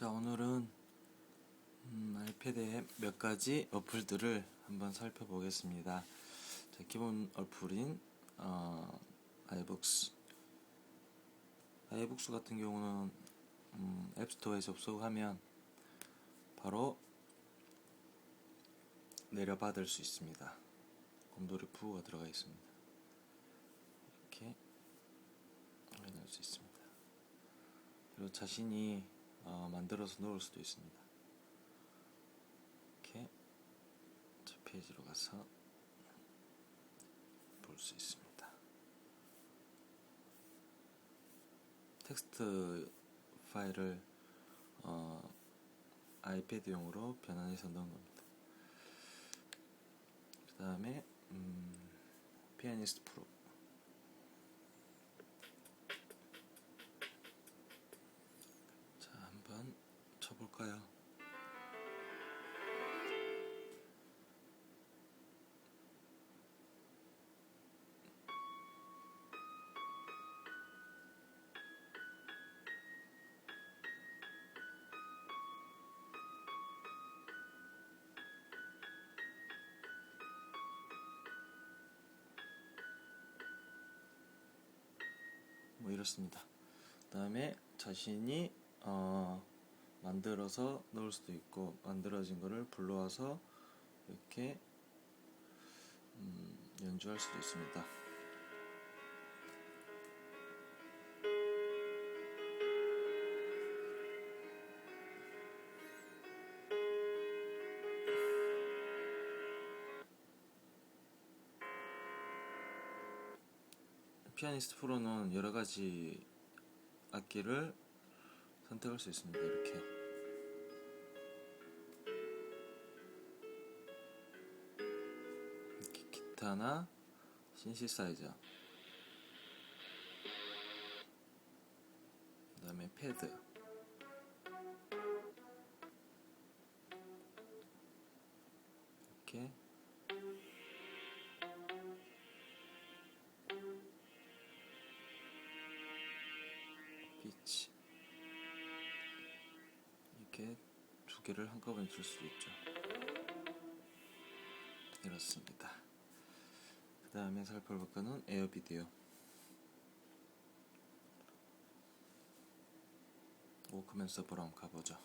자 오늘은 음, 아이패드의 몇 가지 어플들을 한번 살펴보겠습니다. 자, 기본 어플인 어, 아이북스 아이북스 같은 경우는 음, 앱스토어에 접속하면 바로 내려받을 수 있습니다. 곰돌이 푸가 들어가 있습니다. 이렇게 확인할 수 있습니다. 그리고 자신이 어, 만들어서 놓을 수도 있습니다. 이렇게 저 페이지로 가서 볼 수 있습니다. 텍스트 파일을 어, 아이패드용으로 변환해서 넣은 겁니다. 그 다음에 음, 피아니스트 프로 뭐 이렇습니다. 그 다음에 자신이 어, 만들어서 넣을 수도 있고 만들어진 거를 불러와서 이렇게 음, 연주할 수도 있습니다. 피아니스트 프로는 여러 가지 악기를 선택할 수 있습니다. 이렇게. 이렇게 기타나 신시사이저, 그 다음에 패드, 치 이렇게 두 개를 한꺼번에 줄 수 있죠. 이렇습니다. 그 다음에 살펴볼 거는 에어 비디오. 워크맨 서버로 한번 가보죠.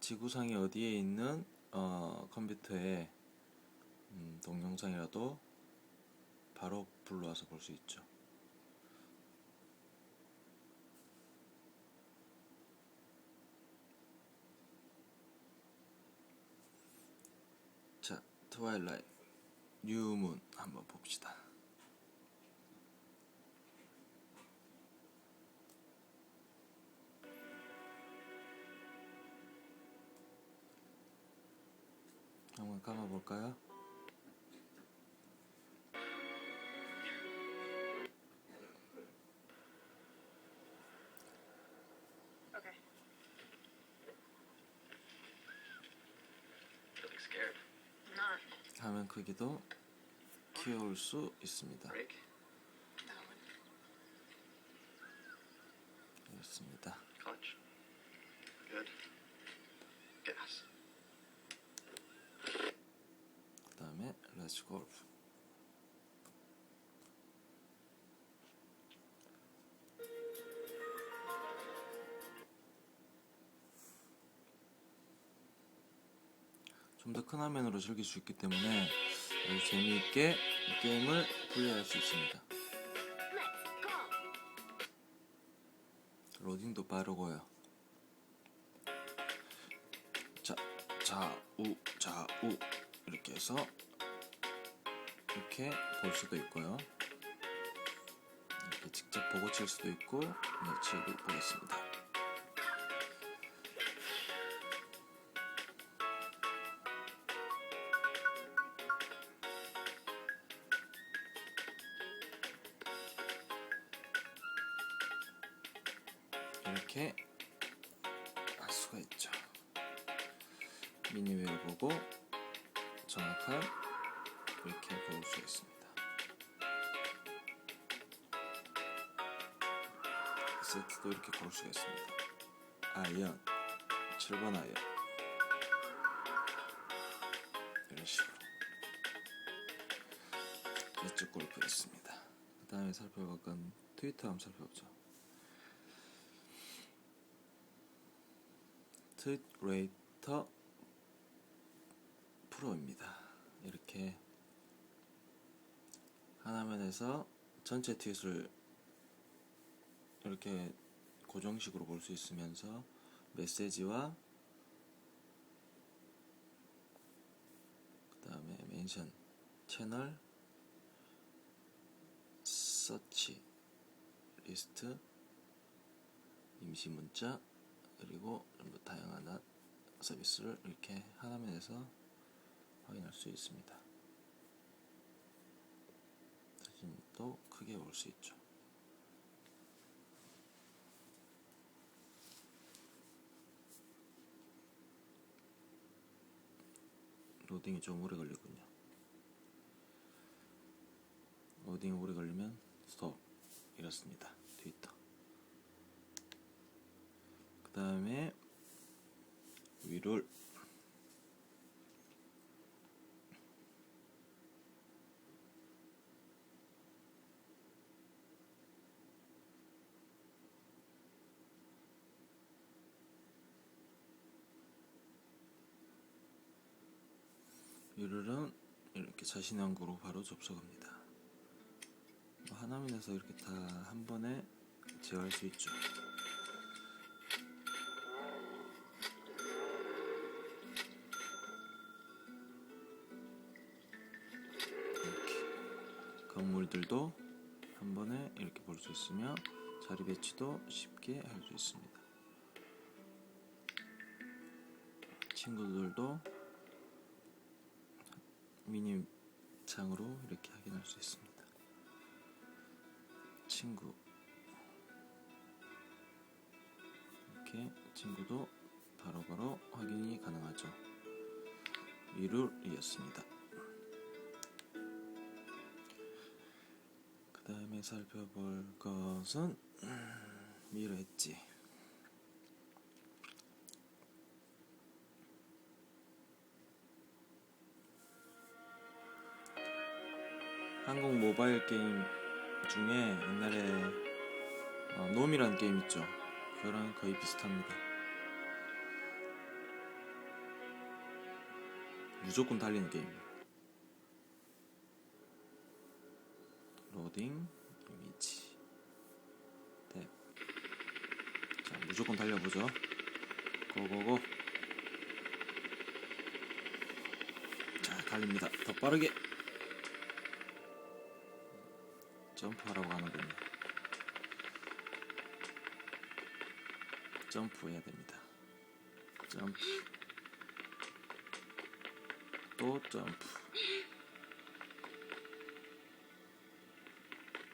지구상이 어디에 있는 어, 컴퓨터에 음, 동영상이라도 바로 불러와서 볼 수 있죠. 자, 트와일라이트, 뉴문 한번 봅시다. Scared. Not. 화면 크기도 키워올 수 있습니다. 이렇습니다. Clutch. Good. Gas. 그 렛츠 골프. 좀 더 큰 화면으로 즐길 수 있기 때문에 재미있게 이 게임을 플레이할 수 있습니다. 로딩도 빠르고요. 자, 좌우, 좌우 이렇게 해서 이렇게 볼 수도 있고요. 이렇게 직접 보고 칠 수도 있고 네, 치고 보겠습니다. 이렇게 할 수가 있죠. 미니웨어 보고 정확한 이렇게 고를 수 있습니다. 세트도 이렇게 고를 수가 있습니다. 아이언, 7번 아이언 이런 식으로 이쪽 골프 있습니다. 그 다음에 살펴볼 건 트위터 한번 살펴보죠. 트윗레이터 프로입니다. 이렇게 하나면에서 전체 트윗을 이렇게 고정식으로 볼 수 있으면서 메시지와 그 다음에 멘션 채널 서치 리스트 임시 문자 그리고 다양한 서비스를 이렇게 하나면에서 확인할 수 있습니다. 사진도 크게 볼수 있죠. 로딩이 좀 오래 걸리군요. 로딩이 오래 걸리면 스톱 이렇습니다. 트위터. 그 다음에 위롤 위롤은 이렇게 자신의 항구로 바로 접속합니다. 뭐 하나면에서 이렇게 다 한 번에 제어할 수 있죠. 이렇게 건물들도 한 번에 이렇게 볼 수 있으며 자리 배치도 쉽게 할 수 있습니다. 친구들도 미니 창으로 이렇게 확인할 수 있습니다. 친구 이렇게 친구도 바로바로 확인이 가능하죠. 위룰이었습니다. 그 다음에 살펴볼 것은 미러 엣지 한국 모바일 게임 중에 옛날에 어, 놈이라는 게임 있죠. 그거랑 거의 비슷합니다. 무조건 달리는 게임. 로딩 이미지 탭. 자 무조건 달려보죠. 고고고. 자 달립니다. 더 빠르게. 점프하라고 하는군요. 점프해야 됩니다. 점프. 또 점프.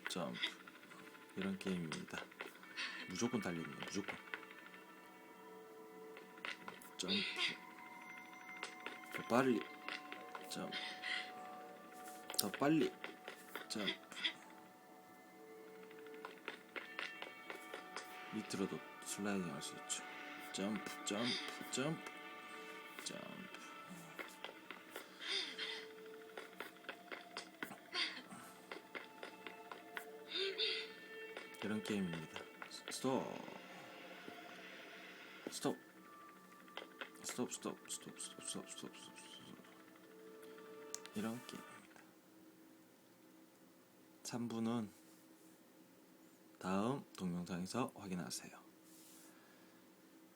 점프. 이런 게임입니다. 무조건 거, 무조건. 점프. 더 빨리. 점프. 더 빨리. 점프. 밑으로도 슬라이딩 할 수 있죠. 점프, 점프, 점프, 점프. 이런 게임입니다. 스톱. 스톱. 스톱, 스톱, 스톱, 스톱, 스톱, 스톱, 스톱, 스톱. 이런 게임입니다. 3분은 다음 동영상에서 확인하세요.